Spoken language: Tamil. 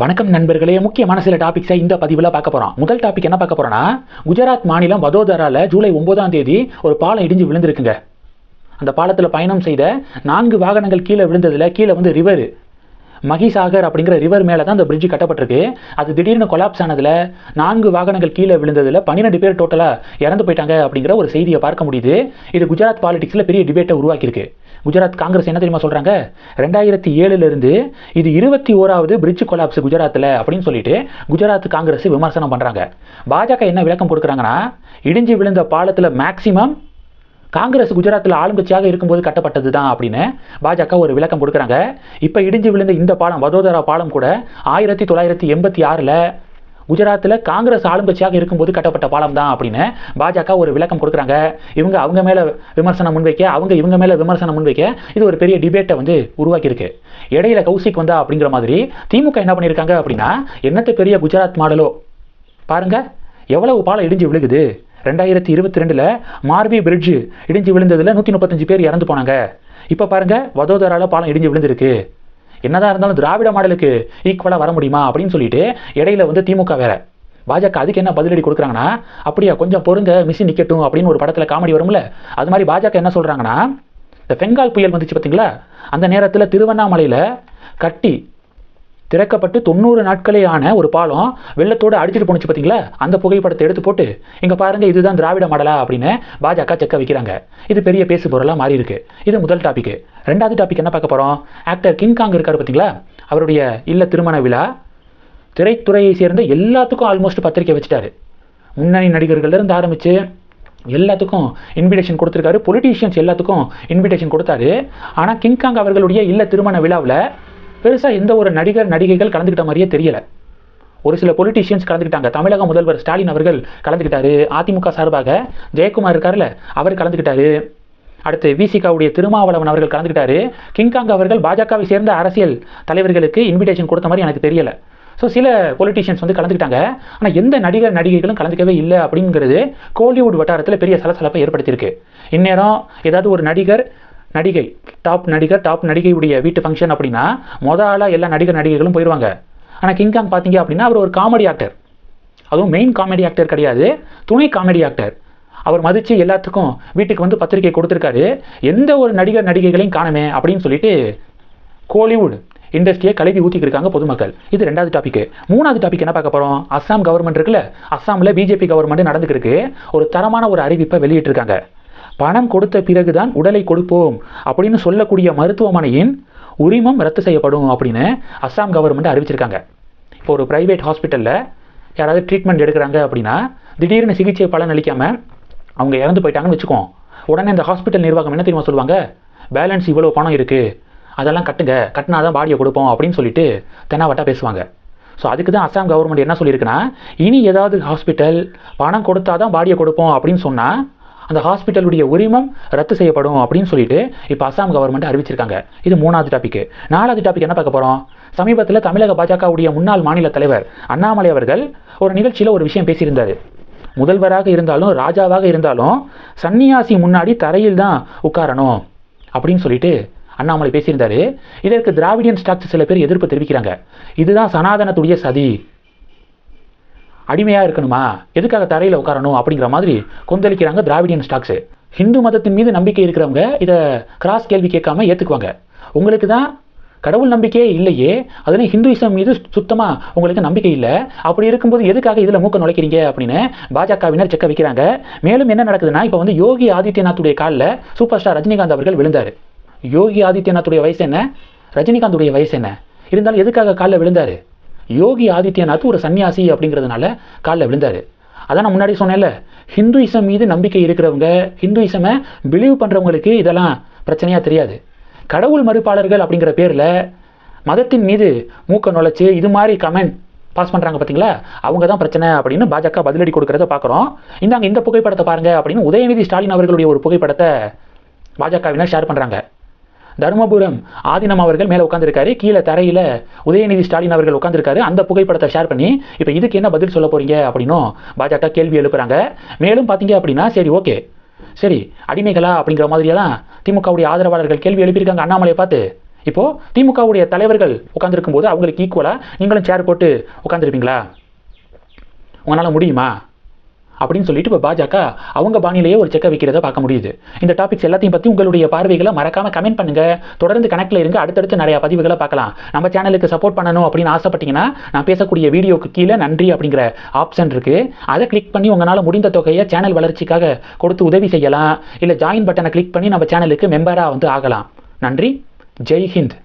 வணக்கம் நண்பர்களே. முக்கியமான சில டாபிக்ஸை இந்த பதிவில் பார்க்க போகிறோம் முதல் டாபிக் என்ன பார்க்க போகிறோன்னா குஜராத் மாநிலம் வதோதரால ஜூலை ஒன்பதாம் தேதி ஒரு பாலம் இடிஞ்சு விழுந்திருக்குங்க. அந்த பாலத்தில் பயணம் செய்த நான்கு வாகனங்கள் கீழே விழுந்ததில் கீழே வந்து ரிவர் மகிசாகர் அப்படிங்கிற ரிவர் மேலே தான் அந்த பிரிட்ஜ் கட்டப்பட்டிருக்கு. அது திடீர்னு கொலாப்ஸ் ஆனதில் நான்கு வாகனங்கள் கீழே விழுந்ததில் பன்னிரெண்டு பேர் டோட்டலாக இறந்து போயிட்டாங்க அப்படிங்கிற ஒரு செய்தியை பார்க்க முடியுது. இது குஜராத் பாலிடிக்ஸில் பெரிய டிபேட்டை உருவாக்கியிருக்கு. குஜராத் காங்கிரஸ் என்ன தெரியுமா சொல்கிறாங்க ரெண்டாயிரத்தி ஏழுலேருந்து இது இருபத்தி ஓராவது பிரிட்ஜ் கொலாப்ஸ் குஜராத்தில் அப்படின்னு சொல்லிட்டு குஜராத் காங்கிரஸ் விமர்சனம் பண்ணுறாங்க பாஜக என்ன விளக்கம் கொடுக்குறாங்கன்னா இடிஞ்சு விழுந்த பாலத்தில் மேக்சிமம் காங்கிரஸ் குஜராத்தில் ஆளுங்கட்சியாக இருக்கும்போது கட்டப்பட்டது தான் அப்படின்னு பாஜக ஒரு விளக்கம் கொடுக்குறாங்க. இப்போ இடிஞ்சு விழுந்த இந்த பாலம் வதோதரா பாலம் கூட ஆயிரத்தி தொள்ளாயிரத்தி எண்பத்தி ஆறில் குஜராத்தில் காங்கிரஸ் ஆளுங்கட்சியாக இருக்கும்போது கட்டப்பட்ட பாலம் தான் அப்படின்னு பாஜக ஒரு விளக்கம் கொடுக்குறாங்க. இவங்க அவங்க மேலே விமர்சனம் முன்வைக்க அவங்க இவங்க மேலே விமர்சனம் முன்வைக்க இது ஒரு பெரிய டிபேட்டை வந்து உருவாக்கியிருக்கு. இடையில கௌசிக் வந்தா அப்படிங்கிற மாதிரி திமுக என்ன பண்ணியிருக்காங்க அப்படின்னா என்னத்த பெரிய குஜராத் மாடலோ பாருங்க எவ்வளவு பாலம் இடிஞ்சு விழுகுது. ரெண்டாயிரத்தி இருபத்தி ரெண்டில் மார்பி பிரிட்ஜு இடிஞ்சு விழுந்ததில் நூற்றி முப்பத்தஞ்சு பேர் இறந்து போனாங்க. இப்போ பாருங்க வதோதரால பாலம் இடிஞ்சு விழுந்திருக்கு. என்னதான் இருந்தாலும் திராவிட மாடலுக்கு ஈக்குவலாக வர முடியுமா அப்படின்னு சொல்லிட்டு இடையில வந்து திமுக வேற. பாஜக அதுக்கு என்ன பதிலடி கொடுக்குறாங்கன்னா அப்படியா கொஞ்சம் பொறுங்க மிஷின் நிக்கட்டும் அப்படின்னு ஒரு படத்தில் காமெடி வரும்ல? அது மாதிரி பாஜக என்ன சொல்கிறாங்கன்னா இந்த பெங்கால் புயல் வந்துச்சு பார்த்தீங்களா அந்த நேரத்தில் திருவண்ணாமலையில் கட்டி திறக்கப்பட்டு தொண்ணூறு நாட்களே ஆன ஒரு பாலம் வெள்ளத்தோடு அடிச்சிட்டு போணுச்சு பார்த்தீங்களா அந்த புகைப்படத்தை எடுத்து போட்டு இங்கே பாருங்கள் இதுதான் திராவிட மாடலா? அப்படின்னு பாஜக செக்க வைக்கிறாங்க. இது பெரிய பேசு பொருளாக மாறி இருக்கு. இது முதல் டாபிக் ரெண்டாவது டாபிக் என்ன பார்க்க போகிறோம் ஆக்டர் கிங்காங் இருக்கார் பார்த்தீங்களா அவருடைய இல்ல திருமண விழா. திரைத்துறையை சேர்ந்த எல்லாத்துக்கும் ஆல்மோஸ்ட் பத்திரிக்கை வச்சுட்டாரு. முன்னணி நடிகர்கள்லேருந்து ஆரம்பித்து எல்லாத்துக்கும் இன்விடேஷன் கொடுத்துருக்காரு. பொலிட்டீஷியன்ஸ் எல்லாத்துக்கும் இன்விடேஷன் கொடுத்தாரு. ஆனால் கிங்காங் அவர்களுடைய இல்ல திருமண விழாவில் பெருசாக எந்த ஒரு நடிகர் நடிகைகள் கலந்துக்கிட்ட மாதிரியே தெரியலை. ஒரு சில பொலிட்டீஷியன்ஸ் கலந்துக்கிட்டாங்க. தமிழக முதல்வர் ஸ்டாலின் அவர்கள் கலந்துக்கிட்டாரு. அதிமுக சார்பாக ஜெயக்குமார் இருக்கார்ல அவர் கலந்துக்கிட்டாரு. அடுத்து விசிகாவுடைய திருமாவளவன் அவர்கள் கலந்துக்கிட்டாரு. கிங்காங் அவர்கள் பாஜகவை சேர்ந்த அரசியல் தலைவர்களுக்கு இன்விடேஷன் கொடுத்த மாதிரி எனக்கு தெரியலை. ஸோ சில பொலிட்டீஷியன்ஸ் வந்து கலந்துக்கிட்டாங்க. ஆனால் எந்த நடிகர் நடிகைகளும் கலந்துக்கவே இல்லை அப்படிங்கிறது கோலிவுட் வட்டாரத்தில் பெரிய சலசலப்பை ஏற்படுத்தியிருக்கு. இந்நேரம் ஏதாவது ஒரு நடிகர் நடிகை டாப் நடிகர் டாப் நடிகையுடைய வீட்டு ஃபங்க்ஷன் அப்படின்னா மொத ஆளாக எல்லா நடிகர் நடிகைகளும் போயிடுவாங்க ஆனால் கிங்காங் பார்த்தீங்க அப்படின்னா அவர் ஒரு காமெடி ஆக்டர் அதுவும் மெயின் காமெடி ஆக்டர் கிடையாது துணை காமெடி ஆக்டர் அவர் மதித்து எல்லாத்துக்கும் வீட்டுக்கு வந்து பத்திரிக்கை கொடுத்துருக்காரு. எந்த ஒரு நடிகர் நடிகைகளையும் காணுமே அப்படின்னு சொல்லிட்டு கோலிவுட் இண்டஸ்ட்ரியை கழுவி ஊற்றிக்கிட்டு இருக்காங்க பொதுமக்கள். இது ரெண்டாவது டாபிக் மூணாவது டாபிக் என்ன பார்க்க போகிறோம் அஸ்ஸாம் கவர்மெண்ட் இருக்குல்ல? அஸ்ஸாமில் பிஜேபி கவர்மெண்ட் நடந்துக்கிருக்கு ஒரு தரமான ஒரு அறிவிப்பை வெளியிட்டிருக்காங்க. பணம் கொடுத்த பிறகுதான் உடலை கொடுப்போம் அப்படின்னு சொல்லக்கூடிய மருத்துவமனையின் உரிமம் ரத்து செய்யப்படும் அப்படின்னு அஸ்ஸாம் கவர்மெண்ட் அறிவிச்சிருக்காங்க. இப்போ ஒரு ப்ரைவேட் ஹாஸ்பிட்டலில் யாராவது ட்ரீட்மெண்ட் எடுக்கிறாங்க அப்படின்னா திடீர்னு சிகிச்சை பலன் அளிக்காமல் அவங்க இறந்து போயிட்டாங்கன்னு வச்சுக்கோம் உடனே இந்த ஹாஸ்பிட்டல் நிர்வாகம் என்ன தெரியுமா சொல்லுவாங்க? பேலன்ஸ் இவ்வளோ பணம் இருக்குது அதெல்லாம் கட்டுங்க. கட்டினா தான் பாடியை கொடுப்போம் அப்படின்னு சொல்லிட்டு தென்னாவட்டா பேசுவாங்க. ஸோ அதுக்கு தான் அஸ்ஸாம் கவர்மெண்ட் என்ன சொல்லியிருக்குன்னா இனி ஏதாவது ஹாஸ்பிட்டல் பணம் கொடுத்தா தான் பாடியை கொடுப்போம் அப்படின்னு சொன்னால் அந்த ஹாஸ்பிட்டலுடைய உரிமம் ரத்து செய்யப்படும் அப்படின்னு சொல்லிட்டு இப்போ அஸ்ஸாம் கவர்மெண்ட் அறிவிச்சிருக்காங்க. இது மூணாவது டாபிக் நாலாவது டாபிக் என்ன பார்க்க போகிறோம் சமீபத்தில் தமிழக பாஜகவுடைய முன்னாள் மாநில தலைவர் அண்ணாமலை அவர்கள் ஒரு நிகழ்ச்சியில் ஒரு விஷயம் பேசியிருந்தார். முதல்வராக இருந்தாலும் ராஜாவாக இருந்தாலும் சன்னியாசி முன்னாடி தரையில் தான் உட்காரணும் அப்படின்னு சொல்லிட்டு அண்ணாமலை பேசியிருந்தாரு. இதற்கு திராவிடியன் ஸ்டாக்ஸ் சில பேர் எதிர்ப்பு தெரிவிக்கிறாங்க. இதுதான் சனாதனத்துடைய சதி. அடிமையாக இருக்கணுமா? எதுக்காக தரையில் உட்காரணும் அப்படிங்கிற மாதிரி கொந்தளிக்கிறாங்க திராவிடியன் ஸ்டாக்ஸு. ஹிந்து மதத்தின் மீது நம்பிக்கை இருக்கிறவங்க இதை கிராஸ் கேள்வி கேட்காம ஏற்றுக்குவாங்க உங்களுக்கு தான் கடவுள் நம்பிக்கையே இல்லையே அதனால் ஹிந்துயிசம் மீது சுத்தமாக உங்களுக்கு நம்பிக்கை இல்லை. அப்படி இருக்கும்போது எதுக்காக இதில் மூக்க நுழைக்கிறீங்க அப்படின்னு பாஜகவினர் செக்க வைக்கிறாங்க. மேலும் என்ன நடக்குதுன்னா இப்போ வந்து யோகி ஆதித்யநாத்துடைய காலில் சூப்பர் ஸ்டார் ரஜினிகாந்த் அவர்கள் விழுந்தார். யோகி ஆதித்யநாத்துடைய வயசு என்ன? ரஜினிகாந்துடைய வயசு என்ன? இருந்தாலும் எதுக்காக காலில் விழுந்தார்? யோகி ஆதித்யநாத் ஒரு சன்னியாசி அப்படிங்கிறதுனால காலில் விழுந்தார். அதான் நான் முன்னாடி சொன்னேன்ல ஹிந்துயிசம் மீது நம்பிக்கை இருக்கிறவங்க ஹிந்துயிசமை பிலீவ் பண்ணுறவங்களுக்கு இதெல்லாம் பிரச்சனையாக தெரியாது. கடவுள் மறுப்பாளர்கள் அப்படிங்கிற பேரில் மதத்தின் மீது மூக்க நுழைச்சி இது மாதிரி கமெண்ட் பாஸ் பண்ணுறாங்க பார்த்தீங்களா அவங்க தான் பிரச்சனை அப்படின்னு பாஜக பதிலடி கொடுக்கறத பார்க்குறோம் இந்தாங்க இந்த புகைப்படத்தை பாருங்க அப்படின்னு உதயநிதி ஸ்டாலின் அவர்களுடைய ஒரு புகைப்படத்தை பாஜகவினர் ஷேர் பண்ணுறாங்க தருமபுரம். ஆதினம் அவர்கள் மேலே உட்காந்துருக்காரு கீழே தரையில் உதயநிதி ஸ்டாலின் அவர்கள் உட்காந்துருக்காரு அந்த புகைப்படத்தை ஷேர் பண்ணி இப்போ இதுக்கு என்ன பதில் சொல்ல போறீங்க அப்படின்னும் பாஜக கேள்வி எழுப்புறாங்க. மேலும் பார்த்தீங்க அப்படின்னா சரி ஓகே. சரி அடிமைகளா அப்படிங்கிற மாதிரியெல்லாம் திமுகவுடைய ஆதரவாளர்கள் கேள்வி எழுப்பியிருக்காங்க. அண்ணாமலையை பார்த்து இப்போது திமுகவுடைய தலைவர்கள் உட்காந்துருக்கும் போது அவங்களுக்கு ஈக்குவலாக நீங்களும் சேர் போட்டு உட்காந்துருப்பீங்களா உங்களால் முடியுமா? அப்படின்னு சொல்லிட்டு இப்போ பாஜக அவங்க பாணியிலேயே ஒரு செக்கை வைக்கிறத பார்க்க முடியுது. இந்த டாபிக்ஸ் எல்லாத்தையும் பற்றி உங்களுடைய பார்வைகளை மறக்காம கமெண்ட் பண்ணுங்க. தொடர்ந்து கனெக்டில் இருங்க. அடுத்தடுத்து நிறைய பதிவுகளை பார்க்கலாம். நம்ம சேனலுக்கு சப்போர்ட் பண்ணணும் அப்படின்னு ஆசைப்பட்டீங்கன்னா நான் பேசக்கூடிய வீடியோக்கு கீழே நன்றி அப்படிங்கிற ஆப்ஷன் இருக்கு. அதை கிளிக் பண்ணி உங்களால் முடிந்த தொகையை சேனல் வளர்ச்சிக்காக கொடுத்து உதவி செய்யலாம். இல்லை ஜாயின் பட்டனை கிளிக் பண்ணி நம்ம சேனலுக்கு மெம்பராக வந்து ஆகலாம். நன்றி. ஜெய் ஹிந்த்.